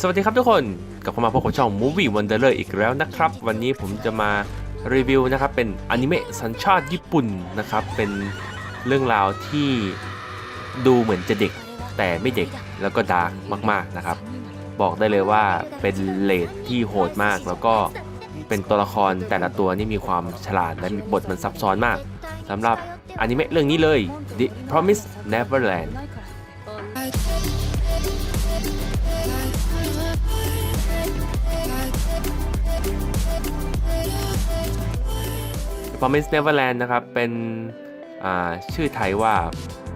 สวัสดีครับทุกคนกลับมาพบกับช่อง Movie Wanderer อีกแล้วนะครับ วันนี้ผมจะมารีวิวนะครับ เป็นอนิเมะสัญชาติญี่ปุ่นนะครับ เป็นเรื่องราวที่ดูเหมือนจะเด็กแต่ไม่เด็กแล้วก็ดาร์กมากๆนะครับ บอกได้เลยว่าเป็นเลดที่โหดมาก แล้วก็เป็นตัวละครแต่ละตัวนี่มีความฉลาดและมีบทมันซับซ้อนมากสำหรับอนิเมะเรื่องนี้เลย The Promise Neverland Promise Neverland นะครับ เป็นชื่อไทยว่า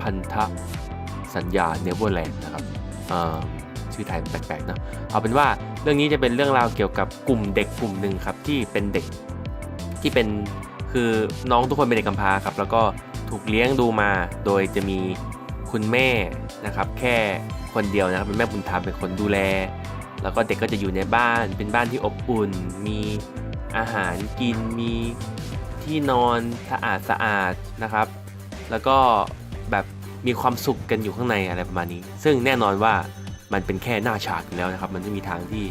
พันธสัญญา Neverland นะครับชื่อไทยแปลกๆเนะเอาเป็นว่าเรื่องนี้จะเป็นเรื่องราวเกี่ยวกับกลุ่มเด็กกลุ่มหนึ่งครับที่เป็นเด็กที่เป็นคือน้องทุกคนเป็นเด็กกำพร้าครับแล้วก็ถูกเลี้ยงดูมาโดยจะมีคุณแม่นะครับแค่คนเดียวนะครับเป็นแม่บุญธรรมเป็นคนดูแล แล้วก็เด็กก็จะอยู่ในบ้านเป็นบ้านที่อบอุ่น มีอาหารกินมี ที่นอนสะอาดสะอาดนะครับ แล้วก็แบบมีความสุขกันอยู่ข้างในอะไรประมาณนี้ ซึ่งแน่นอนว่ามันเป็นแค่หน้าฉากอยู่แล้วนะครับ มันไม่มีทางที่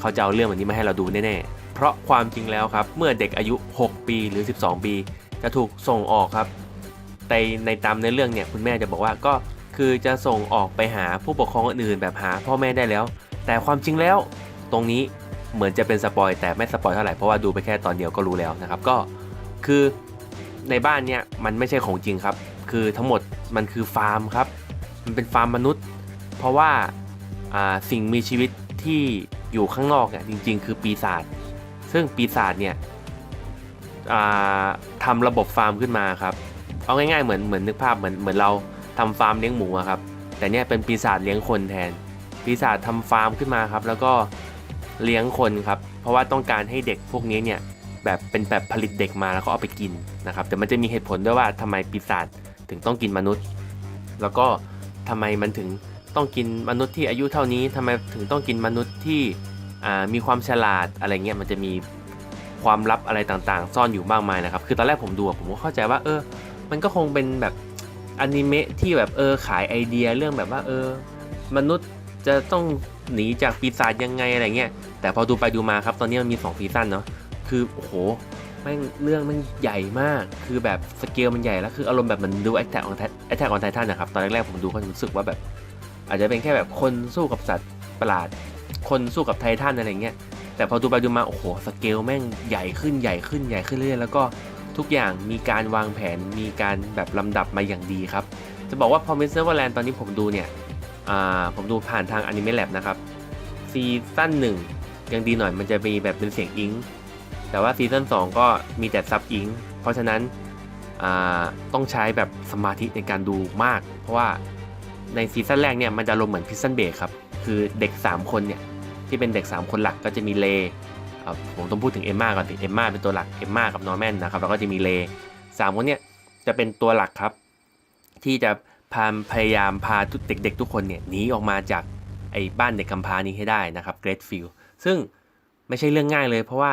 เขาจะเอาเรื่องแบบนี้มาให้เราดูแน่ๆ เพราะความจริงแล้วครับ เมื่อเด็กอายุ 6 ปีหรือ 12 ปี จะถูกส่งออกครับในในตามในเรื่องเนี่ยคุณแม่จะบอกว่าก็คือจะส่งออกไปหาผู้ปกครองอื่นแบบหาพ่อแม่ได้แล้ว แต่ความจริงแล้วตรงนี้เหมือนจะเป็นสปอยแต่ไม่สปอยเท่าไหร่เพราะว่าดูไปแค่ตอนเดียวก็รู้แล้วนะครับ ก็ คือในบ้านเนี่ยมันไม่ใช่ของจริงครับ คือทั้งหมดมันคือฟาร์มครับ มันเป็นฟาร์มมนุษย์ เพราะว่าสิ่งมีชีวิตที่อยู่ข้างนอกเนี่ยจริง ๆ คือปีศาจซึ่งปีศาจเนี่ยทำระบบฟาร์มขึ้นมาครับ เอาง่ายๆเหมือนเหมือนนึกภาพเหมือนเหมือนเราทำฟาร์มเลี้ยงหมูครับ แต่เนี่ยเป็นปีศาจเลี้ยงคนแทน ปีศาจทำฟาร์มขึ้นมาครับ แล้วก็เลี้ยงคนครับ เพราะว่าต้องการให้เด็กพวกนี้เนี่ย แบบเป็นแบบผลิตเด็กมาแล้วก็เอาไปกินนะครับ แต่มันจะมีเหตุผลด้วยว่าทำไมปีศาจถึงต้องกินมนุษย์ แล้วก็ทำไมมันถึงต้องกินมนุษย์ที่อายุเท่านี้ทำไมถึงต้องกินมนุษย์ที่มีความฉลาดอะไรเงี้ยมันจะมีความลับอะไรต่างๆ ซ่อนอยู่มากมายนะครับ คือตอนแรกผมดูผมก็เข้าใจว่า เออ มันก็คงเป็นแบบอนิเมะที่แบบเออขายไอเดียเรื่องแบบว่าเออ มนุษย์จะต้องหนีจากปีศาจยังไงอะไรเงี้ยแต่พอดูไปดูมาครับตอนนี้มันมี2ซีซั่นเนาะ คือโอ้โหแม่งเรื่องมันใหญ่มาก คือแบบสเกลมันใหญ่แล้วคืออารมณ์แบบเหมันดู Attack on Titan Attack on Titan นะครับ ตอนแรกๆผมดูก็รู้สึกว่าแบบ อาจจะเป็นแค่แบบคนสู้กับสัตว์ประหลาด คนสู้กับไททันอะไรเงี้ย แต่พอดูไปดูมาโอ้โหสเกลแม่งใหญ่ขึ้นใหญ่ขึ้นใหญ่ขึ้นเรื่อยๆแล้วก็ทุกอย่างมีการวางแผนมีการแบบลำดับมาอย่างดีครับ จะบอกว่า Promise Neverland ตอนนี้ผมดูเนี่ยผมดูผ่านทาง Anime Lab นะครับซีซั่นหนึ่งยังดีหน่อยมันจะมีแบบเป็นเสียงอิง แต่ว่าซีซั่น2ก็มีแต่ซับอิงเพราะฉะนั้นต้องใช้แบบสมาธิในการดูมาก เพราะว่าในซีซั่นแรกเนี่ยมันจะลงเหมือนพิซซันเบรกครับ คือเด็ก 3 คนเนี่ยที่เป็นเด็ก 3 คนหลักก็จะมีเลผมต้องพูดถึงเอมมาก่อนเอมมาเป็นตัวหลักเอมมากับนอร์แมนนะครับแล้วก็จะมีเลสามคนเนี่ยจะเป็นตัวหลักครับ ที่จะพาพยายามพาทุกเด็กๆ ทุกคนเนี่ยหนีออกมาจากไอ้บ้านเด็กกำพร้านี้ให้ได้นะครับเกรดฟิลซึ่งไม่ใช่เรื่องง่ายเลยเพราะว่า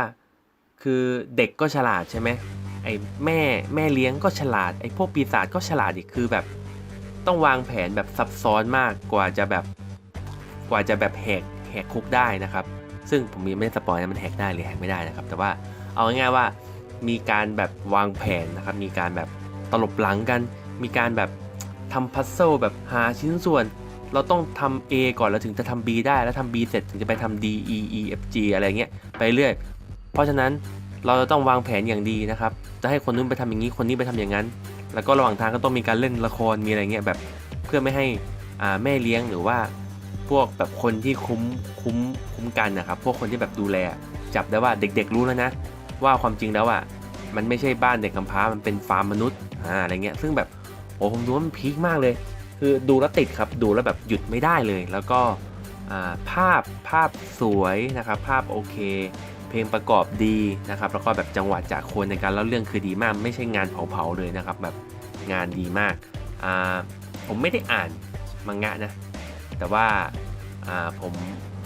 คือเด็กก็ฉลาดใช่ไหมไอ้แม่แม่เลี้ยงก็ฉลาดไอ้พวกปีศาจก็ฉลาดอีกคือแบบ ต้องวางแผนแบบซับซ้อนมากกว่าจะแบบกว่าจะแบบแหกแหกคุกได้นะครับ ซึ่งผมยังไม่ได้สปอยนะมันแหกได้หรือแหกไม่ได้นะครับ แต่ว่าเอาง่ายๆว่ามีการแบบวางแผนนะครับ มีการแบบตลบหลังกัน มีการแบบทำพัซเซิลแบบหาชิ้นส่วน เราต้องทำ A ก่อนแล้วถึงจะทำ B ได้แล้วทำ B เสร็จถึงจะไปทำ D E E F G อะไรเงี้ยไปเรื่อย เพราะฉะนั้นเราจะต้องวางแผนอย่างดีนะครับ จะให้คนนู้นไปทำอย่างนี้ คนนี้ไปทำอย่างนั้น แล้วก็ระหว่างทางก็ต้องมีการเล่นละคร มีอะไรเงี้ยแบบ เพื่อไม่ให้อ่าแม่เลี้ยงหรือว่า พวกแบบคนที่คุ้มคุ้มคุ้มกันนะครับ พวกคนที่แบบดูแล จับได้ว่าเด็กๆรู้แล้วนะ ว่าความจริงแล้วอะ มันไม่ใช่บ้านเด็กกำพร้า มันเป็นฟาร์มมนุษย์ อ่า อะไรเงี้ย ซึ่งแบบโอ้ผมดูว่ามันพีคมากเลย คือดูแล้วติดครับ ดูแล้วแบบหยุดไม่ได้เลย แล้วก็ภาพภาพสวยนะครับ ภาพโอเค เพลงประกอบดีนะครับแล้วก็แบบจังหวะจากคนในการเล่าเรื่องคือดีมาก ไม่ใช่งานเผาๆเลยนะครับแบบงานดีมากอ่าผมไม่ได้อ่านมังงะนะ แต่ว่าอ่าผม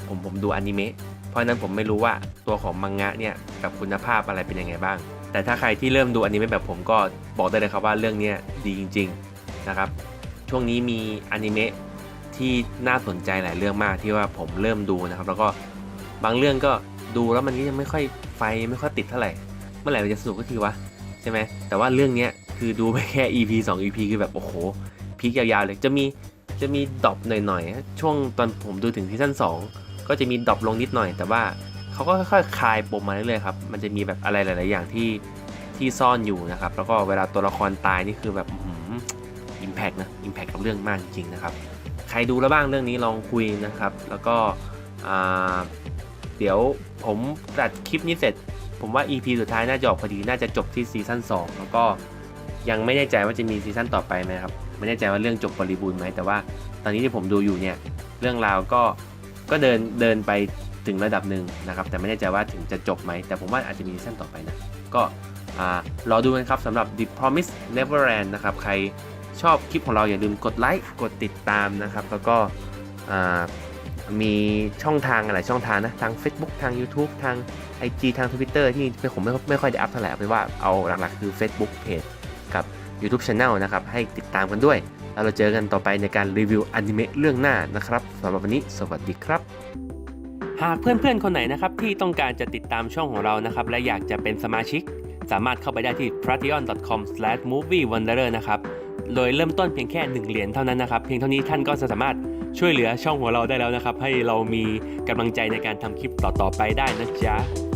ผมผมดูอนิเมะเพราะนั้นผมไม่รู้ว่าตัวของมังงะเนี่ยกับคุณภาพอะไรเป็นยังไงบ้าง แต่ถ้าใครที่เริ่มดูอนิเมะแบบผมก็บอกได้เลยครับว่าเรื่องเนี้ยดีจริง ๆนะครับ ช่วงนี้มีอนิเมะที่น่าสนใจหลายเรื่องมากที่ว่าผมเริ่มดูนะครับ แล้วก็บางเรื่องก็ ดูแล้วมันก็ยังไม่ค่อยไฟไม่ค่อยติดเท่าไหร่ เมื่อไหร่มันจะสนุกก็ทีวะใช่ไหมแต่ว่าเรื่องเนี้ยคือดูไปแค่ EP 2 EP คือแบบโอ้โหพีคยาวๆเลยจะมีจะมีดรอปหน่อยๆ ช่วงตอนผมดูถึงซีซั่น2 ก็จะมีดรอปลงนิดหน่อย แต่ว่าเขาก็ค่อยๆคลายปมมาเรื่อยๆครับ มันจะมีแบบอะไรหลายๆอย่างที่ที่ซ่อนอยู่นะครับ แล้วก็เวลาตัวละครตายนี่คือแบบอิมแพกนะอิมแพกกับเรื่องมากจริงๆนะครับ ใครดูแล้วบ้างเรื่องนี้ลองคุยนะครับ แล้วก็อ่า เดี๋ยวผมตัดคลิปนี้เสร็จ ผมว่า EP สุดท้ายน่าจะออกพอดีน่าจะจบที่ซีซั่น2 แล้วก็ยังไม่แน่ใจว่าจะมีซีซั่นต่อไปไหมครับ ไม่แน่ใจว่าเรื่องจบบริบูรณ์ไหมแต่ว่าตอนนี้ที่ผมดูอยู่เนี่ยเรื่องราวก็ก็เดินเดินไปถึงระดับหนึ่งนะครับ แต่ไม่แน่ใจว่าถึงจะจบไหม แต่ผมว่าอาจจะมีซีซั่นต่อไปนะ ก็รอดูกันครับสำหรับ The Promise Neverland นะครับ ใครชอบคลิปของเราอย่าลืมกดไลค์กดติดตามนะครับ แล้วก็ มีช่องทางอะไรช่องทางนะทาง Facebook ทาง YouTube ทาง IG ทาง Twitter ที่ผมไม่ไม่ค่อยได้อัพเท่าไหร่เอาเป็นว่าเอาหลักๆคือ Facebook Page กับ YouTube Channel นะครับ ให้ติดตามกันด้วย แล้วเราเจอกันต่อไปในการรีวิวอนิเมะเรื่องหน้านะครับสำหรับวันนี้ สวัสดีครับ หากเพื่อนๆ คนไหนนะครับ ที่ต้องการจะติดตามช่องของเรานะครับ และอยากจะเป็นสมาชิก สามารถเข้าไปได้ที่ patreon.com/moviewanderer นะครับโดยเริ่มต้นเพียงแค่ 1 เหรียญเท่านั้นนะครับ เพียงเท่านี้ท่านก็จะสามารถ ช่วยเหลือช่องของเราได้แล้วนะครับ ให้เรามีกำลังใจในการทำคลิปต่อๆไปได้นะจ๊ะ